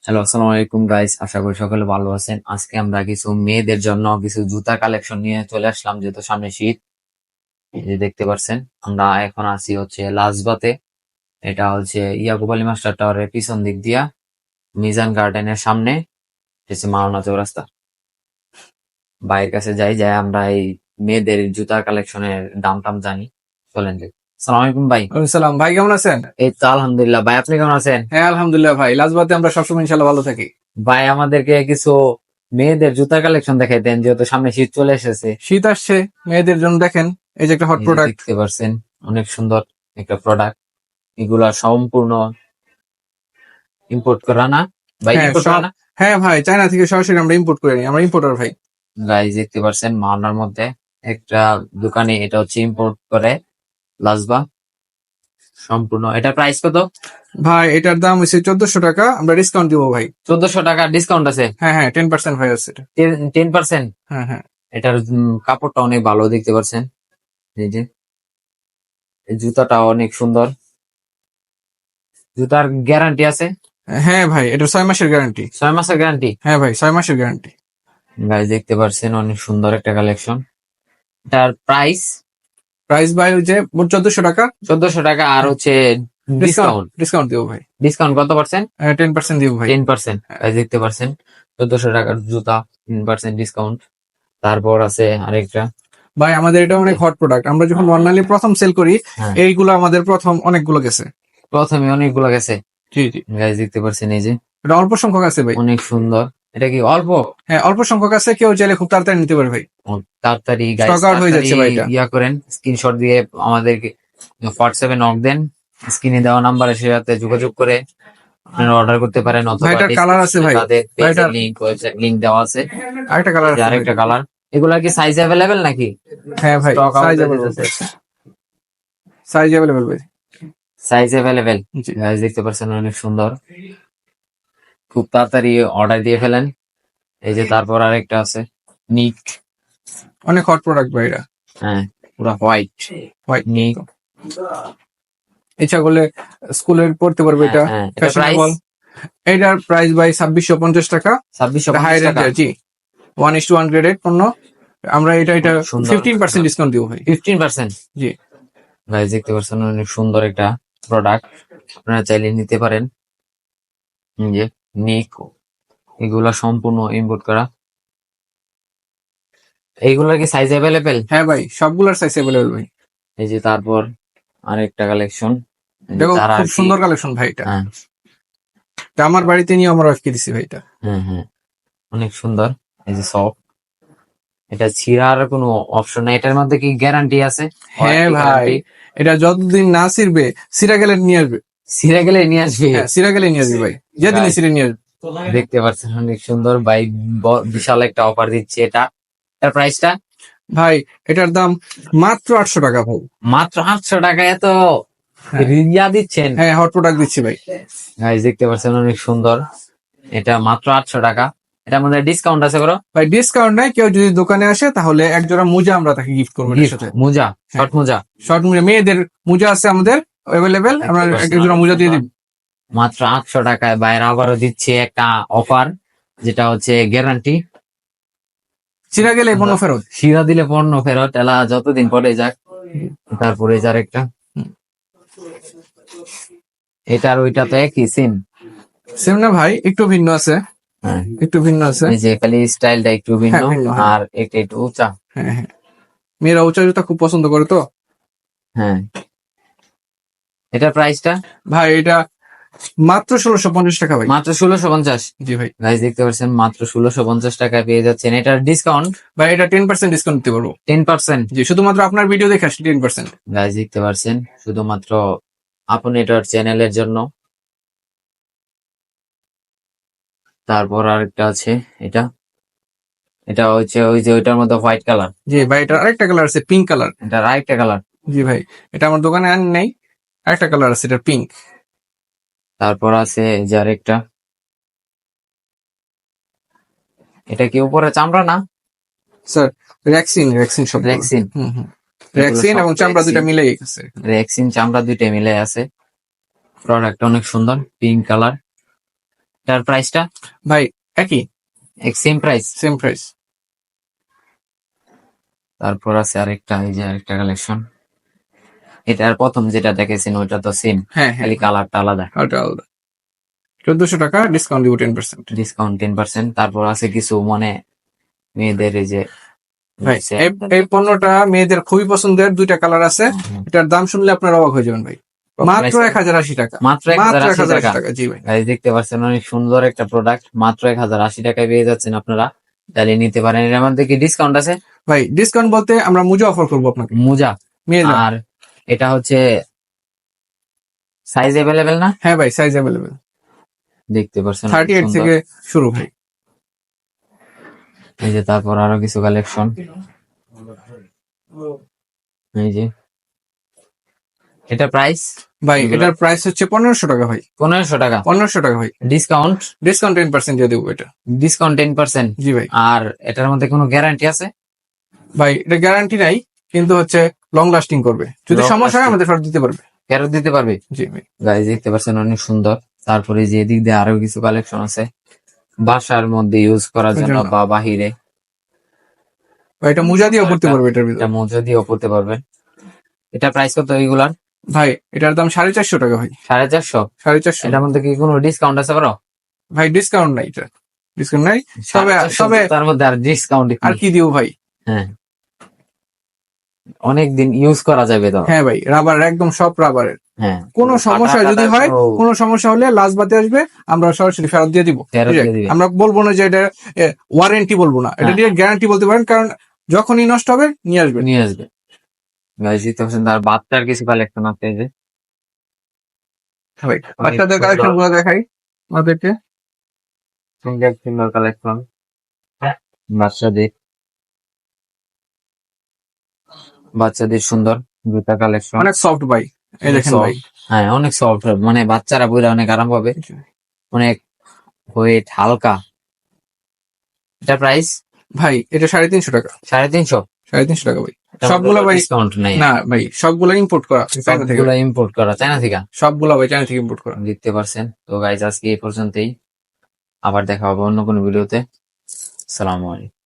Hello আসসালামু আলাইকুম guys আশা করি সকলে ভালো আছেন। আজকে আমরা কিছু মেয়েদের জন্য কিছু জুতা কালেকশন নিয়ে চলে আসলাম, যেহেতু সামনে শীত। এই যে দেখতে পাচ্ছেন, আমরা এখন আছি হচ্ছে লাজবাতে। এটা হচ্ছে ইয়াকুব আলী মাস্টার টাওয়ারের পিছন দিক দিয়া, মিজান গার্ডেনের সামনে। হচ্ছে মাওনা চৌরাস্তা। ভাইয়ের কাছে যাই যাই আমরা এই মেয়েদের জুতা কালেকশনের দাম টাম জানি। চলেন যাই। সালাম আলাইকুম ভাই। সালাম। ভাই কেমন আছেন? এই তো আলহামদুলিল্লাহ। ভাই আপনি কেমন আছেন? হ্যাঁ আলহামদুলিল্লাহ ভাই। লাজবাতে আমরা সবসময় ইনশাল্লাহ ভালো থাকি। ভাই আমাদেরকে কিছু মেয়েদের জুতা কালেকশন দেখাইতেন যেহেতু সামনে শীত চলে এসেছে। শীত আসছে মেয়েদের জন্য দেখেন এই যে একটা হট প্রোডাক্ট দেখতে পারছেন অনেক সুন্দর একটা প্রোডাক্ট এগুলা সম্পূর্ণ ইম্পোর্ট করা না। ভাই হ্যাঁ, ইম্পোর্ট করা না? হ্যাঁ ভাই চায়না থেকে সরাসরি আমরা ইম্পোর্ট করে নিই আমরা ইম্পোর্টার ভাই। গাইজ দেখতে পারছেন মাওনার মধ্যে একটা দোকানে এটা হচ্ছে ইম্পোর্ট করে। লাজবা সম্পূর্ণ। এটা প্রাইস কত? ভাই এটার দাম হচ্ছে চোদ্দশো টাকা। আমরা ডিসকাউন্ট দিব ভাই। চোদ্দশো টাকা ডিসকাউন্ট আছে? হ্যাঁ হ্যাঁ টেন পার্সেন্ট ভাই এটা। টেন পার্সেন্ট হ্যাঁ হ্যাঁ। এটার কাপড়টা অনেক ভালো দেখতে পাচ্ছেন। এই যে। এই জুতাটা অনেক সুন্দর। জুতার গ্যারান্টি আছে? হ্যাঁ ভাই এটা ছয় মাসের গ্যারান্টি ছয় মাসের গ্যারান্টি হ্যাঁ ভাই ছয় মাসের গ্যারান্টি গাইজ দেখতে পাচ্ছেন অনেক সুন্দর একটা কালেকশন এটার প্রাইস প্রাইস ভাই হচ্ছে মোট চোদ্দশো টাকা। চোদ্দশো টাকা আর হচ্ছে ডিসকাউন্ট ডিসকাউন্ট দিব ভাই। ডিসকাউন্ট কত পার্সেন্ট টেন পার্সেন্ট দিব ভাই। টেন পার্সেন্ট দেখতে পাচ্ছেন চোদ্দশো টাকার জুতা টেন পার্সেন্ট ডিসকাউন্ট তারপর আছে আরেকটা। ভাই আমাদের এটা অনেক হট প্রোডাক্ট আমরা যখন নর্মালি প্রথম সেল করি হ্যাঁ। এইগুলো আমাদের প্রথম অনেকগুলো গেছে। প্রথমে অনেকগুলো গেছে। জি জি। গাইজ দেখতে পাচ্ছেন এই যে। এটা অল্প সংখ্যক আছে ভাই। অনেক সুন্দর। এটা কি অল্প? হ্যাঁ অল্প সংখ্যক আছে কেউ চাইলে খুব তাড়াতাড়ি নিতে পারে ভাই। তাড়াতাড়ি হয়ে যাচ্ছে ভাই এটা। ইয়া করেন স্ক্রিনশট দিয়ে আমাদেরকে হোয়াটসঅ্যাপে নক দেন স্ক্রিনে দেওয়া নাম্বারে সে সাথে যোগাযোগ করে আপনারা অর্ডার করতে পারেন অথবা এটার colour আছে ভাই। ভাই, লিংক ওয়েবসাইট লিংক দেওয়া আছে। আরেকটা কালার যে আরেকটা কালার এগুলা কি সাইজ অ্যাভেলেবেল নাকি? হ্যাঁ ভাই সাইজ যাচ্ছে। সাইজ অ্যাভেলেবল ভাই। সাইজ জি। গাইজ দেখতে পাচ্ছেন অনেক সুন্দর। খুব তাড়াতাড়ি অর্ডার দিয়ে ফেলেন। এই যে তারপর আরেকটা আছে নিক অনেক হট প্রোডাক্ট ভাই এটা হ্যাঁ পুরো হোয়াইট হোয়াইট নিক ইচ্ছা করলে স্কুলে পড়তে পারবে এটা। হ্যাঁ প্রাইস ফ্যাশনেবল এটার প্রাইস ভাই ছাব্বিশশো পঞ্চাশ টাকা। ছাব্বিশশো হাই টাকা। রেঞ্জের জি। One is to one graded পণ্য। আমরা এটা এটা। ফিফটিন পার্সেন্ট ডিসকাউন্ট দিব ভাই। ফিফটিন পার্সেন্ট জি। ভাই দেখতে পাচ্ছেন অনেক সুন্দর একটা প্রোডাক্ট আপনারা চাইলে নিতে পারেন। যে। নিক। এগুলা সম্পূর্ণ ইম্পোর্ট করা। এইগুলোর কি সাইজ অ্যাভেলেবেল হ্যাঁ ভাই সবগুলোর সাইজ অ্যাভেলেবল ভাই। এই যে তারপর আরেকটা কালেকশন দেখো খুব সুন্দর কালেকশন ভাই এটা। হ্যাঁ। এটা আমার বাড়িতে নিয়ে আমার ওয়াইফকে দিছি ভাই এটা। হ্যাঁ হ্যাঁ অনেক সুন্দর। এই যে সফট এটা ছিঁড়ার কোনো অপশন নাই। এটার মধ্যে কি গ্যারান্টি আছে? হ্যাঁ ভাই। এটা যতদিন না ছিড়বে সিরা গেলে নিয়ে আসবে। ছিঁড়ে গেলে নিয়ে আসবে? হ্যাঁ সিরা গেলে নিয়ে আসবে ভাই। যেদিন. সিরে নিয়ে আসবে। দেখতে পাচ্ছেন অনেক সুন্দর। বাই বিশাল একটা অফার দিচ্ছে এটা। এর প্রাইসটা ভাই এটার দাম মাত্র আটশো টাকা ভাই। মাত্র আটশো টাকা এত? হ্যাঁ। রিয়া দিচ্ছেন? হ্যাঁ হট প্রোডাক্ট দিচ্ছি ভাই। গাইজ দেখতে পাচ্ছেন অনেক সুন্দর। এটা মাত্র আটশো টাকা। এটার মধ্যে ডিসকাউন্ট আছে বড় ভাই ডিসকাউন্ট নাই। কেউ যদি দোকানে আসে তাহলে এক জোড়া মোজা আমরা তাকে গিফট করব মোজা? শর্ট মোজা? শর্ট মোজা। মেয়েদের মোজা আছে আমাদের। অ্যাভেলেবেল আমরা এক জোড়া মোজা দিয়ে দিই মাত্র আটশো টাকায় বাইরে আবারও দিচ্ছে একটা অফার যেটা হচ্ছে গ্যারান্টি চিরা গেলে পণ্য ফেরত। শিরা দিলে পণ্য ফেরত এলা যতদিন পরে যাক তারপরে যার একটা। এটার ওইটা তো একই সিন সেম না ভাই একটু ভিন্ন আছে। হ্যাঁ। একটু ভিন্ন আছে। এই যে খালি স্টাইলটা একটু ভিন্ন হ্যাঁ, হ্যাঁ। আর একটা একটু উঁচা। হ্যাঁ হ্যাঁ। মেয়েরা উঁচা জুতা খুব পছন্দ করে তো। হ্যাঁ। এটার প্রাইসটা ভাই এটা মাত্র ষোলোশো পঞ্চাশ টাকা ভাই। মাত্র ষোলোশো পঞ্চাশ? জি ভাই। গাইজ দেখতে পাচ্ছেন মাত্র ষোলোশো পঞ্চাশ টাকা পেয়ে যাচ্ছেন। এটার ডিসকাউন্ট ভাই এটা টেন পার্সেন্ট ডিসকাউন্ট দিতে পারব। টেন পার্সেন্ট জি শুধুমাত্র আপনার ভিডিও দেখে আসলে টেন পার্সেন্ট গাইজ দেখতে পাচ্ছেন শুধুমাত্র আপন এটার চ্যানেলের জন্য। তারপর আরেকটা আছে এটা। এটা হচ্ছে ওই যে ওইটার মধ্যে হোয়াইট কালার জি ভাই এটা আরেকটা কালার আছে পিঙ্ক কালার এটা আরেকটা কালার জি ভাই এটা আমার দোকানে আন নেই। আরেকটা কালার আছে এটা পিঙ্ক তারপর আছে যে আরেকটা। এটা কি উপরে চামড়া না? স্যার র্যাক্সিন র্যাক্সিন সব হুম র্যাক্সিন এবং চামড়া দুটা মিলেই আছে রেক্সিন চামড়া দুইটা মিলে আছে। প্রোডাক্ট অনেক সুন্দর পিঙ্ক কালার এটার প্রাইসটা ভাই একই? এক সেম প্রাইস সেম প্রাইস তারপর আছে আরেকটা এই যে আরেকটা কালেকশন এটার প্রথম যেটা দেখেছেন ওইটা তো সেম হ্যাঁ হ্যাঁ। খালি কালারটা আলাদা। ওটা আলাদা। চোদ্দশো টাকা ডিসকাউন্ট দিব ten percent discount ten percent তারপর আছে কিছু মানে মেয়েদের এই যে এই- পণ্যটা মেয়েদের খুবই পছন্দের দুইটা কালার আছে। এটার দাম শুনলে আপনার অবাক হয়ে যাবেন ভাই। মাত্র এক হাজার আশি টাকা। মাত্র এক হাজার আশি টাকা। জি ভাই। দেখতে পাচ্ছেন অনেক সুন্দর একটা প্রোডাক্ট মাত্র এক হাজার আশি টাকায় পেয়ে যাচ্ছেন আপনারা। তাহলে নিতে পারেন। এর মধ্যে কি ডিসকাউন্ট আছে? ভাই ডিসকাউন্ট বলতে আমরা মুজা অফার করব আপনাকে। মোজা। মেয়েদের। আর এটা হচ্ছে সাইজ অ্যাভেলেবেল না? হ্যাঁ ভাই সাইজ অ্যাভেলেবেল দেখতে পারছেন থার্টি এইট থেকে শুরু ভাই। এই যে তারপর আরও কিছু কালেকশন এই যে। এটা প্রাইস ভাই এটার প্রাইস হচ্ছে পনেরোশো টাকা ভাই। পনেরোশো টাকা? পনেরোশো টাকা ভাই। ডিসকাউন্ট ডিসকাউন্ট টেন পার্সেন্ট দিয়ে দেবো এটা। ডিসকাউন্ট টেন পার্সেন্ট জি ভাই। আর এটার মধ্যে কোনো গ্যারান্টি আছে? ভাই এটা গ্যারান্টি নাই কিন্তু হচ্ছে লং লাস্টিং করবে। যদি সমস্যা হয় আমাদের ফেরত দিতে পারবে। ফেরত দিতে পারবে? জি গাইজ দেখতে পাচ্ছেন অনেক সুন্দর। তারপরে যে এদিক দিয়ে আরও কিছু কালেকশন আছে। বাসার মধ্যে ইউজ করার জন্য। বা বাহিরে। ভাই এটা মোজা দিয়ে পড়তে পারবে এটার ভিতরে। এটা মজা দিয়েও পড়তে পারবেন এটা প্রাইস কত এইগুলার ভাই এটার দাম সাড়ে চারশো টাকা ভাই। সাড়ে চারশো? সাড়ে চারশো। এটার মধ্যে কি কোনো ডিসকাউন্ট আছে বড় ভাই ডিসকাউন্ট নাই এটা। ডিসকাউন্ট নাই। তবে তবে তার মধ্যে আর ডিসকাউন্ট আর কি দিব ভাই? হ্যাঁ। অনেক দিন ইউজ করা যাবে তো। হ্যাঁ ভাই রাবার একদম সব রাবারের হ্যাঁ। কোনো সমস্যা যদি হয় কোনো সমস্যা হলে লাস্ট বাতে আসবে আমরা সরাসরি ফেরত দিয়ে দিব। আমরা বলব না যে এটা ওয়ারেন্টি বলব না। এটা হ্যাঁ। দিয়ে গ্যারান্টি বলতে পারেন কারণ যখনই নষ্ট হবে নিয়ে আসবে। নিয়ে আসবে। তার বাচ্চার কিছু কালেকশন আছে যে। ভাই বাচ্চাদের কালেকশনগুলো দেখাই আমাদেরকে সুন্দর সুন্দর কালেকশন বাচ্চাদের। বাচ্চাদের সুন্দর জুতা কালেকশন অনেক সফট ভাই। এই দেখেন ভাই। হ্যাঁ অনেক সফট মানে বাচ্চারা পরে অনেক আরাম পাবে। অনেক ওয়েট হালকা। এটা প্রাইস ভাই এটা সাড়ে তিনশো টাকা। সাড়ে তিনশো? সাড়ে তিনশো টাকা ভাই। সবগুলো ভাই ডিসকাউন্ট নাই। না ভাই সবগুলো ইম্পোর্ট করা চায়না থেকে। সবগুলো ইম্পোর্ট করা চায়না থেকে? সবগুলো ভাই চায়না থেকে ইম্পোর্ট করা। দেখতে পারছেন। তো গাইজ আজকে এই পর্যন্তই। আবার দেখা হবে অন্য কোনো ভিডিওতে সালামু আলাইকুম।